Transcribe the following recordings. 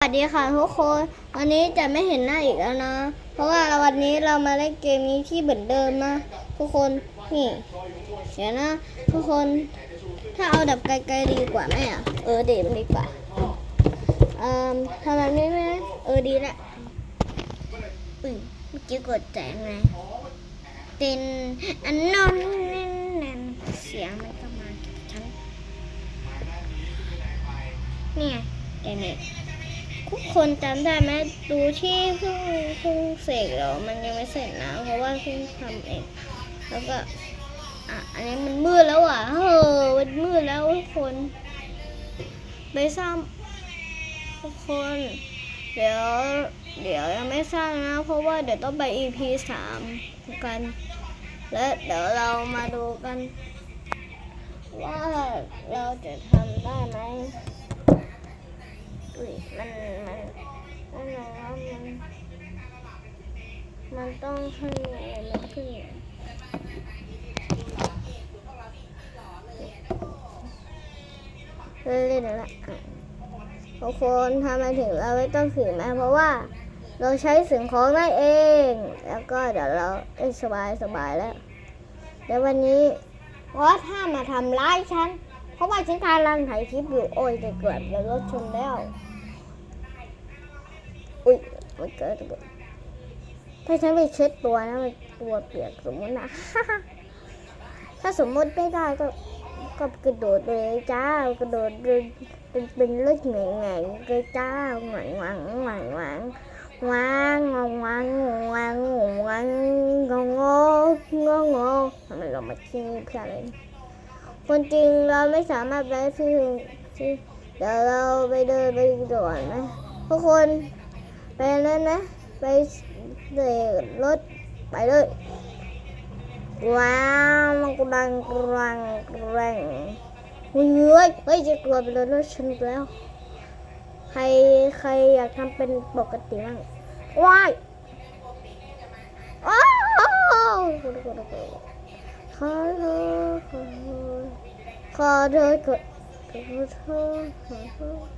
สวัสดีค่ะทุกคน วันนี้จะไม่เห็นหน้าอีกแล้วนะ เพราะว่าวันนี้เรามาเล่นเกมนี้ที่เหมือนเดิมนะทุกคนนี่เดี๋ยวนะ ทุกคน ถ้าเอาดับไกลๆดีกว่าไหมอะเออเดมดีกว่าอ่อทำแบบนี้ไหมเออดีแหละอุ้ยเมื่อกี้กดแจงไงเต้นอันนอนนั่นเสียงมันก็มาฉันเนี่ยเกมนี้ คนจำได้ไหมดูที่เพิ่งเพิ่งเสกแล้วมันยังไม่เสร็จนะเพราะว่าเพิ่งทำเองแล้วก็อะอันนี้มันมืดแล้วอะเฮ้อมันมืดแล้วคนไปสร้างทุกคน เดี๋ยวเดี๋ยวยังไม่สร้างนะ เพราะว่าเดี๋ยวต้องไป EP สามกัน และเดี๋ยวเรามาดูกัน ว่าเราจะทำได้ไหม อุ้ยมันมันมันว่ามันมันต้องขึ้นอะไรขึ้นเล่นละทุกคนทำไมถึงเราไม่ต้องถือแม่เพราะว่าเราใช้สิ่งของได้เอง แล้วก็เดี๋ยวเราสบายสบายแล้ว เดี๋ยววันนี้วอสห้ามาทำร้ายฉัน เพราะว่าฉันกำลังถ่ายคลิปอยู่ โอ้ยจะเกิดเดี๋ยวรถชนแล้ว อุ้ยมันเกิดถ้าฉันไปเช็ดตัวนะมันตัวเปียกสมมตินะถ้าสมมติไม่ได้ก็ก็กระโดดเลยจ้ากระโดดเป็นเป็นเลือดแง่แง่เลยจ้าหวังหวังหวังหวังหวางงงวังหวังหวังงงงงงงทำไมเรามาชื่อเพื่ออะไรคนจริงเราไม่สามารถไปชื่อชื่อเดี๋ยวเราไปเดินไปด่อนไหมทุกคน ไปแล้วนะ ไปเดรถไปเลย ว้าวกรังกรังกรังเฮ้ยเฮ้ยจะกลัวไปรถรถชนแล้ว ใครใครอยากทำเป็นปกติบ้างว้ายว้าวขอโทษขอโทษขอโทษขอโทษขอโทษ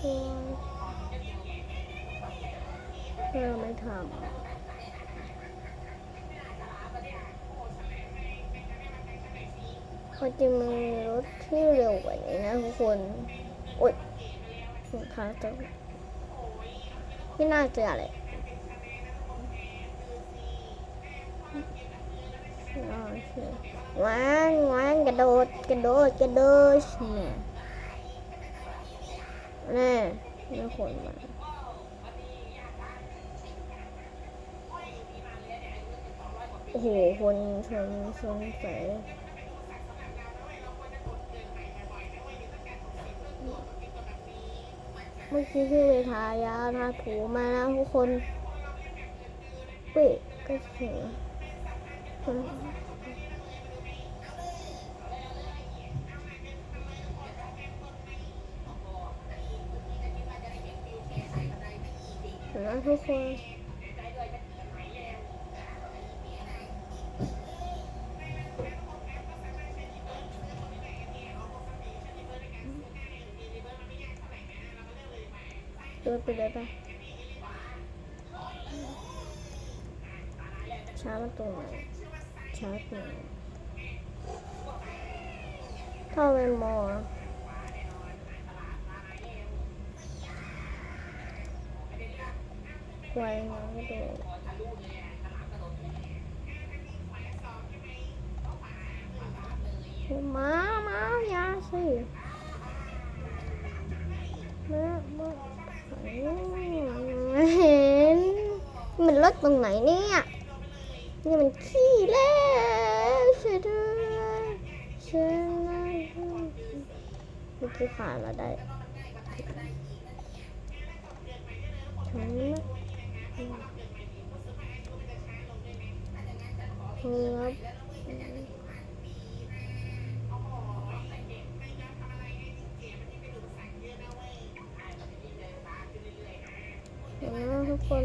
เธอเธอเธอเธอเธออืมอุ้ยสวยสวยเธอไม่ทำเขาจะมีรถที่เร็วกว่านี้นะทุกคนโอ๊ยขาจะไม่น่าเจออะไรอ๋อว้างว้างกระโดด กระโดด กระโดดเนี่ย แน่นี่คนมาโอ้โห คนชนสงสัยเมื่อกี้ที่ไปทายาทาถูมานะทุกคนเฮ้ยก็เสี ยแล้วทุกคนดินไปเลยไปช้ามาตรงไหนช้าตรงถ้าเป็นมอ ควายน้ำกรโดดมามายาสิมามาเห็นมันลดตรงไหนเนี่ยนี่มันขี้เล่นช่วยด้วยช่ไหมมัยคือขานเราได้ทำไม ครับเห็นไหทุกคน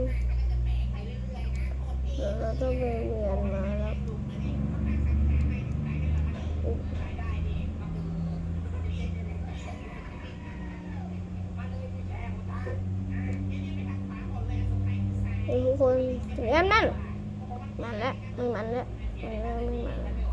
เดี๋ยวเราต้องไปเรียนมาแล้วทุกคนเรียนนั่น มันแล้วมึงมันแล้วมึงแล้วมึงมันแล้ว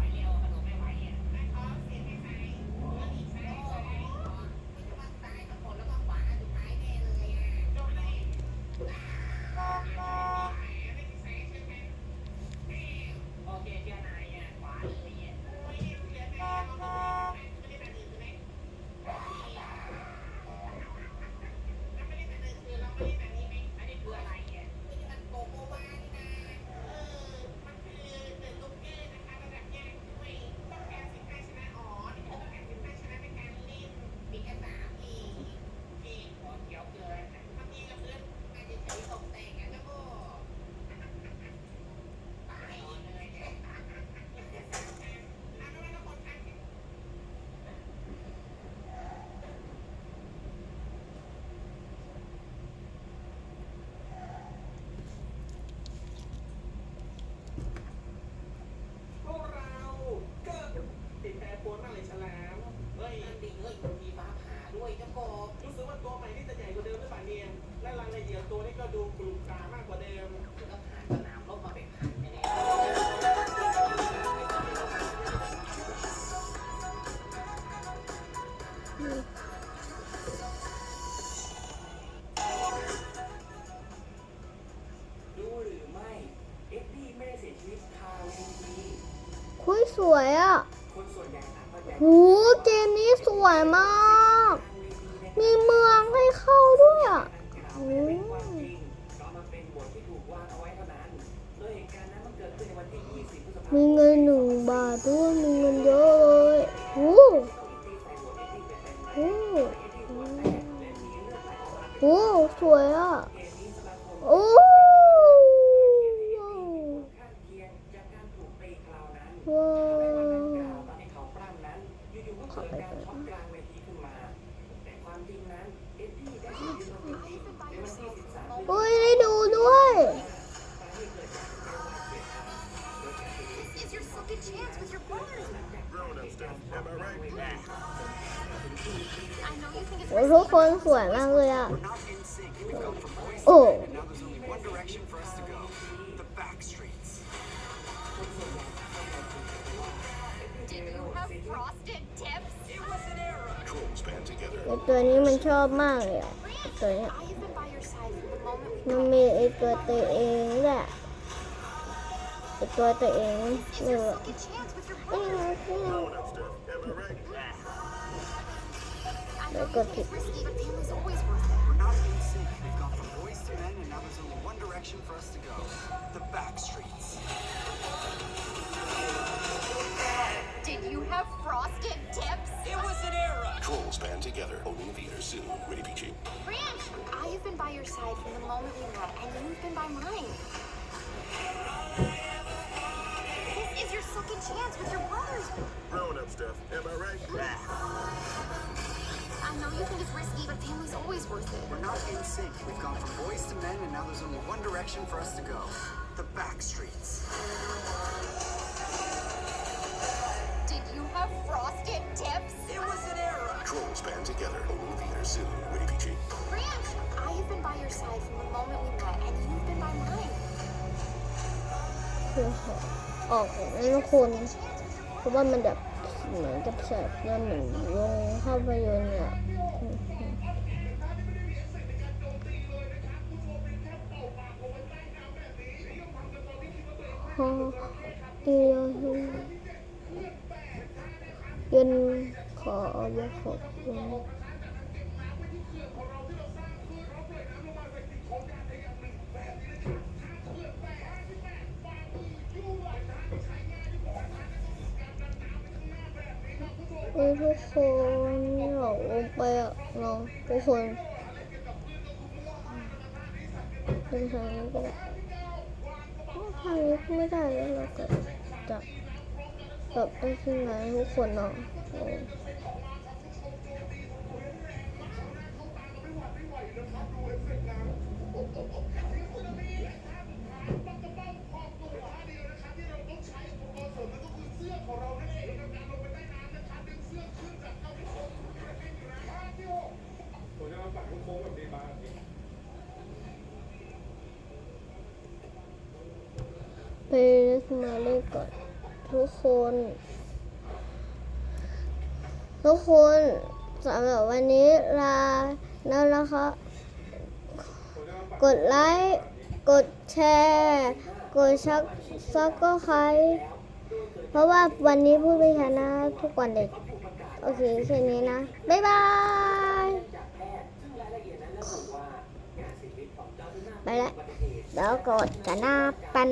หูเกมนี้สวยมาก มีเมืองให้เข้าด้วยอะมีเอาไว้เท่านั้นโดยเหตุการณ์นั้นมันเกิดขึ้นในวันที่20พฤษภาคมมีเงินหนึ่งบาทด้วย มีเงินเยอะเลยหูต้องอีกที่ใส่หัวเอ็ดดี้ไปเช็อกกลางเวทีขึ้นมา แต่ความจริงนั้นเอ็ดดี้ได้เสียชีวิตลงจริงๆในวันที่13เฮ้ยได้ดูด้วย สาเหตุเกิดจากการบาดเจ็บครับโดยการเสียชีวิต This is your second chance with your brothers. grown up stuff am I right I know you think it's โอ้ยทุกคนสวยมากเลยอะ We're not ตัวนี้มันชอบมากเลยตัวนี้มันมีไอตัวตัวเองแหละไอตัวตัวเองเนี่ยแล้วก็ผิด Direction. The back streets. Did you have frosted tips? It was an error. Trolls band together. Only in theaters soon. Rated PG. Branch, I have been by your side from the moment we met, and you've been by mine. This is your second chance with your brothers. Grown up stuff. Am I right? I know you think it's risky, but family's always worth it. We're not in sync. We've gone from boys to men, and now there's only one direction for us to go. The back streets. Did you have frosted tips? Trolls band together. Only in theaters soon. Rated PG. Branch, I have been by your side from the moment we met, and you've been by mine. คือออกนั่นคนเพราะว่ามันแบบเหมือนกับแสบแล้วเหมือนลงภาพยนตร์เนี่ยฮะเอียเย็นขอเอาขอบคุณทุกคนเราไปเนาะทุกคนเป็นทางนี้ก็ได้ทางนี้ก็ไม่ได้แล้วเราก็จะ ตอบได้ขึ้นไหมทุกคนเนาะไปเลสอมาเลขก่อน ทุกคน ทุกคนสำหรับวันนี้ลาแล้วนะคะกดไลค์กดแชร์กดชักซักก็ใคร เพราะว่าวันนี้พูดไม่ชนะทุกวันเด็ก โอเคแค่นี้นะ บ๊ายบาย ไปแล้วเดี๋ยวกดกันหน้าปัน